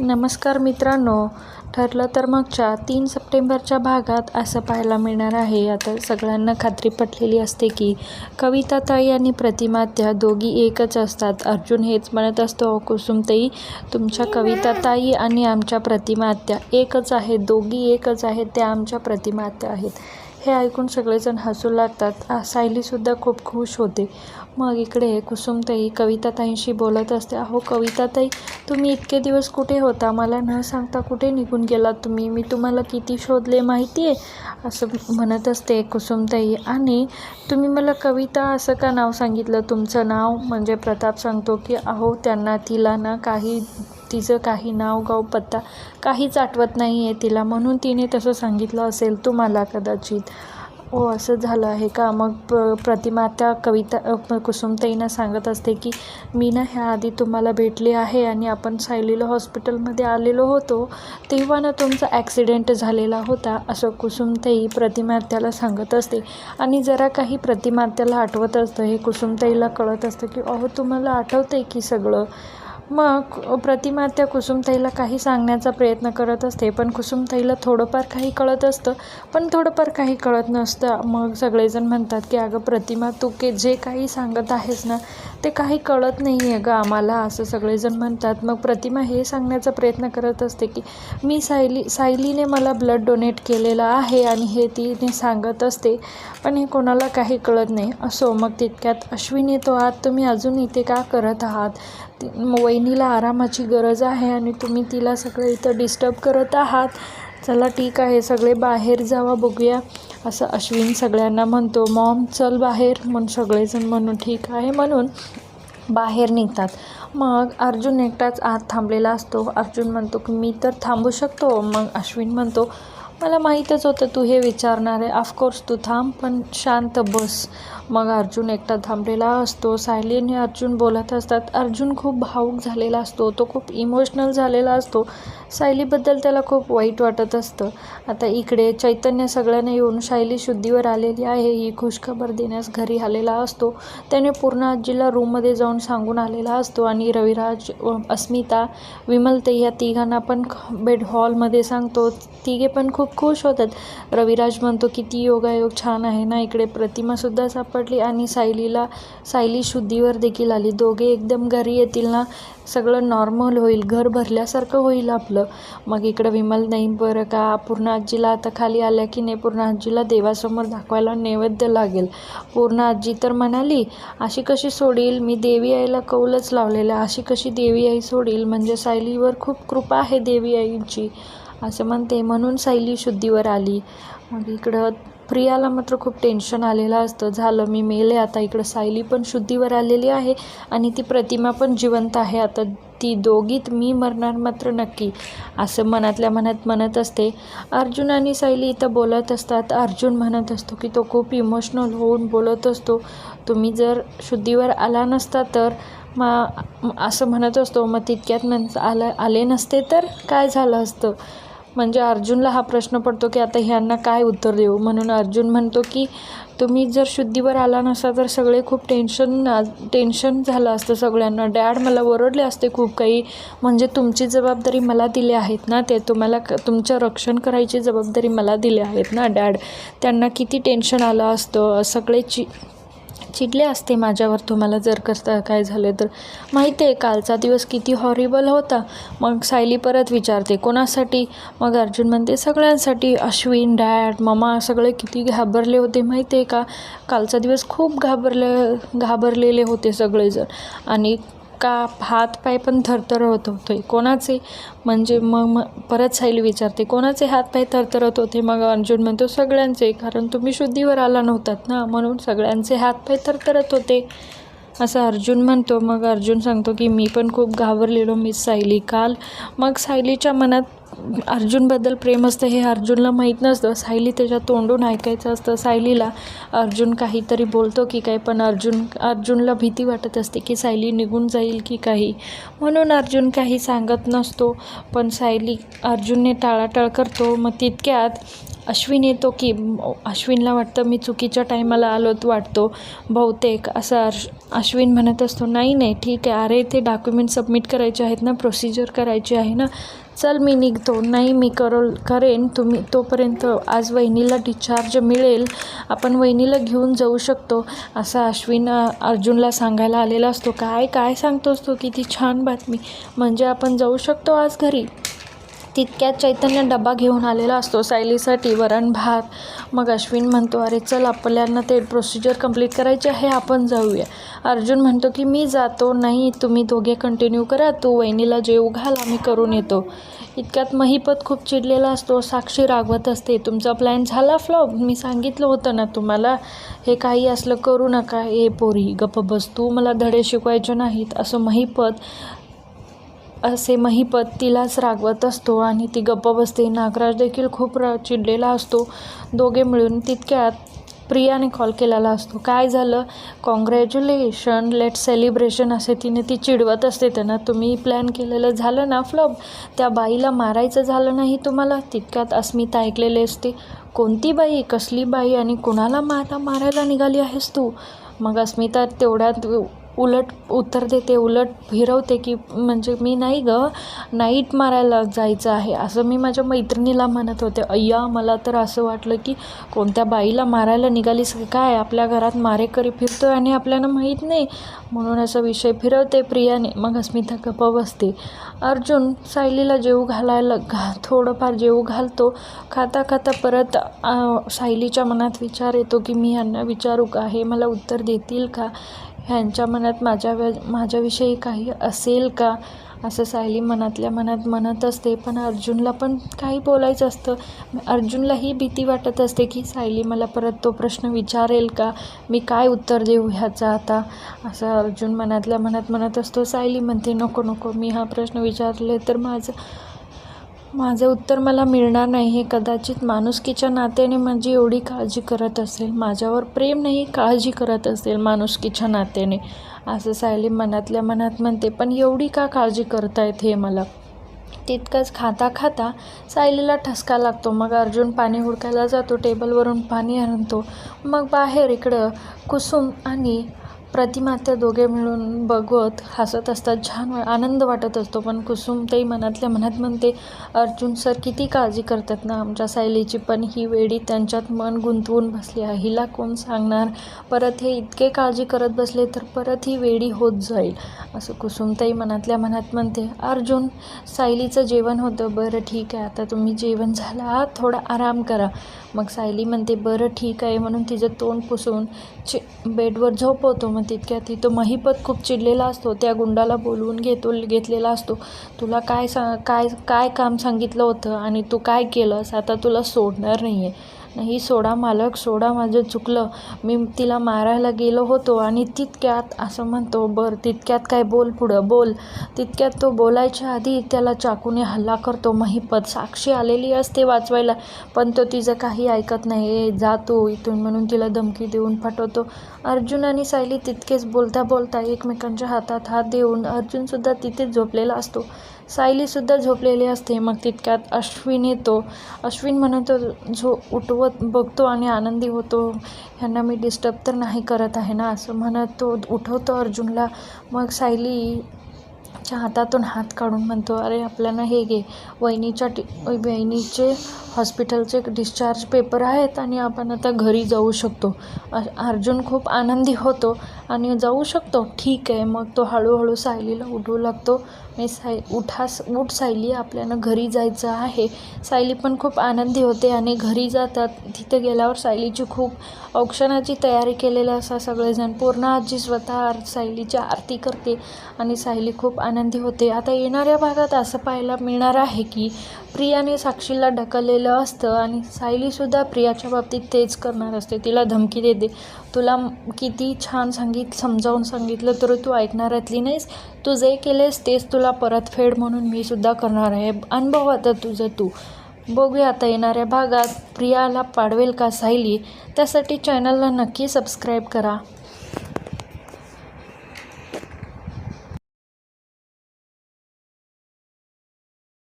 नमस्कार मित्रांनो ठरलं तर मागच्या तीन सप्टेंबरच्या भागात असं पाहायला मिळणार आहे. आता सगळ्यांना खात्री पटलेली असते की कविताताई आणि प्रतिमा त्या दोघी एकच असतात. अर्जुन हेच म्हणत असतो कुसुमताई तुमच्या कविताताई आणि आमच्या प्रतिमा आत्या एकच आहेत. दोघी एकच आहेत त्या आमच्या प्रतिमा आत्या आहेत. हे ऐकून सगळेजण हसू लागतात. सायलीसुद्धा खूप खुश होते. मग इकडे कुसुमताई कविताताईंशी बोलत असते. अहो कविताताई तुम्ही इतके दिवस कुठे होता? मला न सांगता कुठे निघून गेलात तुम्ही? मी तुम्हाला किती शोधले माहिती आहे असं म्हणत असते कुसुमताई. आणि तुम्ही मला कविता असं का नाव सांगितलं? तुमचं नाव म्हणजे प्रताप सांगतो की अहो त्यांना तिला ना काही तिचं काही नाव गाव पत्ता काहीच आठवत नाही आहे तिला. म्हणून तिने तसं सांगितलं असेल तुम्हाला कदाचित. हो असं झालं आहे का? मग प प्रतिमा त्या कविता अ, कुसुमताईंना सांगत असते की मी ना ह्या आधी तुम्हाला भेटली आहे आणि आपण सायलीला हॉस्पिटलमध्ये आलेलो होतो. तेव्हा ना तुमचा ॲक्सिडेंट झालेला होता असं कुसुमताई प्रतिमात्याला सांगत असते. आणि जरा काही प्रतिमात्याला आठवत असतं. हे कुसुमताईला कळत असतं की अहो तुम्हाला आठवतं आहे की सगळं? मग प्रतिमा त्या कुसुमताईला काही सांगण्याचा प्रयत्न करत असते पण कुसुमताईला थोडंफार काही कळत असतं पण थोडंफार काही कळत नसतं. मग सगळेजण म्हणतात की अगं प्रतिमा तू के जे काही सांगत आहेस ना ते काही कळत नाही आहे गं आम्हाला असं सगळेजण म्हणतात. मग प्रतिमा हे सांगण्याचा प्रयत्न करत असते की मी सायली सायलीने मला ब्लड डोनेट केलेलं आहे आणि हे तिने सांगत असते पण हे कोणाला काही कळत नाही. असो मग तितक्यात अश्विनी तो आहात तुम्ही अजून इथे का करत आहात? ती वहिनीला आरामाची गरज आहे आणि तुम्ही तिला सगळं इथं डिस्टर्ब करत आहात. चला ठीक आहे सगळे बाहेर जावा बघूया. असं अश्विन सगळ्यांना म्हणतो मॉम चल बाहेर. म्हणून सगळेजण म्हणून ठीक आहे. म्हणून बाहेर निघतात. मग अर्जुन एकटाच आत थांबलेला असतो. अर्जुन म्हणतो की मी तर थांबू शकतो. मग अश्विन म्हणतो मला माहीतच होतं तू हे विचारणार आहे. ऑफकोर्स तू थांब पण शांत बस. मग अर्जुन एकटा थांबलेला असतो. सायली आणि अर्जुन बोलत असतात अर्जुन खूप भावूक झालेला असतो. तो खूप इमोशनल झालेला असतो. सायलीबद्दल त्याला खूप वाईट वाटत असतं. आता इकडे चैतन्य सगळ्यांना येऊन सायली शुद्धीवर आलेली आहे. ही खुशखबर देण्यास घरी आलेला असतो. त्याने पूर्ण आजीला रूममध्ये जाऊन सांगून आलेला असतो. आणि रविराज व अस्मिता विमलते या तिघांना पण बेड हॉलमध्ये सांगतो. तिघे पण खूप खुश होतात. रविराज म्हणतो किती योगायोग छान आहे ना? इकडे प्रतिमासुद्धा सापडली आणि सायलीला सायली शुद्धीवर देखील आली. दोघे एकदम घरी येतील ना? सगळं नॉर्मल होईल. घर भरल्यासारखं होईल आपलं. मग इकडं विमल नाही बरं का? पूर्ण आजीला आता खाली आल्या की नाही? पूर्ण आजीला देवासमोर दाखवायला नैवेद्य लागेल. पूर्ण आजी तर म्हणाली अशी कशी सोडील? मी देवी आईला कौलच लावलेलं अशी कशी देवी आई सोडील? म्हणजे सायलीवर खूप कृपा आहे देवी आईची. असं म्हणते. म्हणून सायली शुद्धीवर आली. मग इकडं प्रियाला मात्र खूप टेन्शन आलेलं असतं. झालं मी मेले आता इकडं सायली पण शुद्धीवर आलेली आहे आणि ती प्रतिमा पण जिवंत आहे. आता ती दोघीत मी मरणार मात्र नक्की असं मनातल्या मनात म्हणत असते. अर्जुन आणि सायली इथं बोलत असतात. अर्जुन म्हणत असतो की तो खूप इमोशनल होऊन बोलत असतो. तुम्ही जर शुद्धीवर आला नसता तर मग असं म्हणत असतो. मग तितक्यात नंतर आलं आले नसते तर काय झालं असतं? म्हणजे अर्जुनला हा प्रश्न पडतो की आता ह्यांना काय उत्तर देऊ? म्हणून अर्जुन म्हणतो की तुम्ही जर शुद्धीवर आला नसता तर सगळे खूप टेन्शन टेन्शन झालं असतं सगळ्यांना. डॅड मला ओरडले असते खूप काही. म्हणजे तुमची जबाबदारी मला दिली आहेत ना? ते तुम्हाला क तुमचं रक्षण करायची जबाबदारी मला दिली आहेत ना डॅड त्यांना किती टेन्शन आलं असतं. सगळे चि चिडले असते माझ्यावर तुम्हाला जर कसं काय झालं तर. माहिती आहे कालचा दिवस किती हॉरिबल होता. मग सायली परत विचारते कोणासाठी? मग अर्जुन म्हणते सगळ्यांसाठी. अश्विन डॅड ममा सगळे किती घाबरले होते माहिती आहे का? कालचा दिवस खूप घाबरले घाबरलेले होते सगळेजण. आणि का हात पाय पण थरथर होत होते. कोणाचे? म्हणजे मग मग परत साईल विचारते कोणाचे हात पाय थरथरत होते? मग अर्जुन म्हणतो सगळ्यांचे कारण तुम्ही शुद्धीवर आला नव्हतात ना म्हणून सगळ्यांचे हात पाय थरथरत होते. असं अर्जुन म्हणतो. मग अर्जुन सांगतो की मी पण खूप घाबरलेलो मिस सायली. काल मग सायलीच्या मनात अर्जुनबद्दल प्रेम असतं हे अर्जुनला माहीत नसतं. सायली त्याच्या तोंडून ऐकायचं असतं. सायलीला अर्जुन काहीतरी बोलतो की काय पण अर्जुन अर्जुनला भीती वाटत असते की सायली निघून जाईल की काही. म्हणून अर्जुन काही सांगत नसतो पण सायली अर्जुनने टाळाटाळ करतो. मग तितक्यात अश्विन येतो की अश्विनला वाटतं मी चुकीच्या टायमाला आलोत वाटतो बहुतेक. असं अर्श अश्विन म्हणत असतो नाही नाही ठीक आहे. अरे ते डॉक्युमेंट सबमिट करायचे आहेत ना प्रोसिजर करायची आहे ना चल मी निघतो. नाही मी करल करेन. तुम्ही तोपर्यंत आज वहिनीला डिस्चार्ज मिळेल. आपण वहिनीला घेऊन जाऊ शकतो. असा अश्विन अर्जुनला सांगायला आलेला असतो. काय काय सांगतोस तू? किती छान बातमी. म्हणजे आपण जाऊ शकतो आज घरी. तितक्यात चैतन्य डबा घेऊन आलेला असतो. सायलीसाठी वरण भात. मग अश्विन म्हणतो अरे चल आपल्याला ते प्रोसिजर कंप्लीट करायचे आहे आपण जाऊया. अर्जुन म्हणतो की मी जातो नाही तुम्ही दोघे कंटिन्यू करा. तू वहिनीला जेव घाल आम्ही करून येतो. इतक्यात महिपत खूप चिडलेला असतो. साक्षी रागवत असते तुमचा प्लॅन झाला फ्लॉप मी सांगितलं होतं ना तुम्हाला हे काही असलं करू नका. ए पोरी गप्प बस. तू मला धडे शिकवायचे नाहीत. असं महिपत असे महिपत तिलाच रागवत असतो आणि ती गप्प बसते. नागराज देखील खूप र चिडलेला असतो. दोघे मिळून तितक्यात प्रियाने कॉल केलेला असतो. काय झालं? कॉंग्रॅच्युलेशन लेट सेलिब्रेशन असे तिने ती चिडवत असते. त्यांना तुम्ही प्लॅन केलेलं झालं ना फ्लॉप त्या बाईला मारायचं झालं नाही तुम्हाला? तितक्यात अस्मिता ऐकलेली असते. कोणती बाई? कसली बाई? आणि कुणाला मारा मारायला निघाली आहेस तू? मग अस्मिता तेवढ्यात उलट उत्तर देते उलट फिरवते की म्हणजे मी नाही ग नाईट मारायला जायचं आहे. असं मी माझ्या मैत्रिणीला म्हणत होते. अय्या मला तर असं वाटलं की कोणत्या बाईला मारायला निघालीस काय? आपल्या घरात मारेकरी फिरतो आहे आणि आपल्याला माहीत नाही. म्हणून असा विषय फिरवते प्रियाने. मग अस्मिता गप्प बसते. अर्जुन सायलीला जेव घालायला घा. थोडंफार जेव घालतो. खाता खाता परत सायलीच्या मनात विचार येतो की मी यांना विचारू का? हे मला उत्तर देतील का? ह्यांच्या मनात माझ्या माझ्याविषयी काही असेल का? असं सायली मनातल्या मनात म्हणत असते. पण अर्जुनला पण काही बोलायचं असतं. अर्जुनलाही भीती वाटत असते की सायली मला परत तो प्रश्न विचारेल का? मी काय उत्तर देऊ ह्याचा आता? असं अर्जुन मनातल्या मनात म्हणत असतो. सायली म्हणते नको नको. मी हा प्रश्न विचारले तर माझं माझं उत्तर मला मिळणार नाही. हे कदाचित माणुसकीच्या नात्याने माझी एवढी काळजी करत असेल. माझ्यावर प्रेम नाही काळजी करत असेल माणुसकीच्या नात्याने. असं सायली मनातल्या मनात म्हणते. पण एवढी का काळजी करतायत हे मला? तितकंच खाता खाता सायलीला ठसका लागतो. मग अर्जुन पाणी हुडकायला जातो. टेबलवरून पाणी आणतो. मग बाहेर इकडं कुसुम आणि प्रतिमा त्या दोघे मिळून बघत हसत असतात. छान आनंद वाटत असतो पण कुसुमताई मनातल्या मनात म्हणते अर्जुन सर किती काळजी करतात ना आमच्या सायलीची पण ही वेडी त्यांच्यात मन गुंतवून बसली आहे. हिला कोण सांगणार? परत हे इतके काळजी करत बसले तर परत ही वेडी होत जाईल. असं कुसुमताई मनातल्या मनात म्हणते अर्जुन सायलीचं जेवण होतं. बरं ठीक आहे. आता तुम्ही जेवण झालं. आहात थोडा आराम करा. मग सायली म्हणते बरं ठीक आहे म्हणून तिचं तोंड पुसून चि बेडवर झोपवतो. मग तितक्यात तिथं महिपत खूप चिडलेला असतो. त्या गुंडाला बोलवून घेतो घेतलेला असतो. तुला काय सा काय काय काम सांगितलं होतं आणि तू काय केलंस? आता तुला सोडणार नाही आहे नाही सोडा मालक सोडा माझं चुकलं. मी तिला मारायला गेलो होतो आणि तितक्यात असं म्हणतो बरं तितक्यात काय बोल पुढं बोल. तितक्यात तो बोलायच्या आधी त्याला चाकूने हल्ला करतो. महिपत साक्षी आलेली असते वाचवायला पण तो तिचं काही ऐकत नाही. ए जा तू इथून म्हणून तिला धमकी देऊन पाठवतो. अर्जुन आणि सायली तितकेच बोलता बोलता एकमेकांच्या हातात हात देऊन अर्जुनसुद्धा तिथेच झोपलेला असतो. सायलीसुद्धा झोपलेली असते. मग तितक्यात अश्विन येतो. अश्विन म्हणतो झो उठवत बघतो आणि आनंदी होतो ह्यांना मी डिस्टर्ब तर नाही करत आहे ना? असं म्हणत तो उठवतो अर्जुनला. मग सायली च्या हातातून हात काढून म्हणतो अरे आपल्याला हे घे. वहिनीच्या टी वहिनीचे हॉस्पिटलचे डिस्चार्ज पेपर आहेत आणि आपण आता घरी जाऊ शकतो. अर्जुन खूप आनंदी होतो आणि जाऊ शकतो. ठीक आहे मग तो हळूहळू सायलीला उठू लागतो. मी साय उठास उठ सायली आपल्यानं घरी जायचं आहे. सायली पण खूप आनंदी होते आणि घरी जातात. तिथे गेल्यावर सायलीची खूप औक्षणाची तयारी केलेली असा सगळेजण. पूर्ण आजी स्वतः आर- सायलीची आरती करते आणि सायली खूप आनंदी होते. आता येणाऱ्या भागात असं पाहायला मिळणार आहे की प्रियाने साक्षीला ढकललेलं असतं आणि सायलीसुद्धा प्रियाच्या बाबतीत तेच करणार असते. तिला धमकी देते. तुला किती छान सांगित समजावून सांगितलं तर तू ऐकणाऱ्यातली नाहीस. तू जे केलेस तेच तुला परतफेड म्हणून मी सुद्धा करणार आहे. अनुभव आता तुझं तू. बघूया आता येणाऱ्या भागात प्रियाला पाडवेल का सायली? त्यासाठी चॅनलला नक्की सबस्क्राईब करा.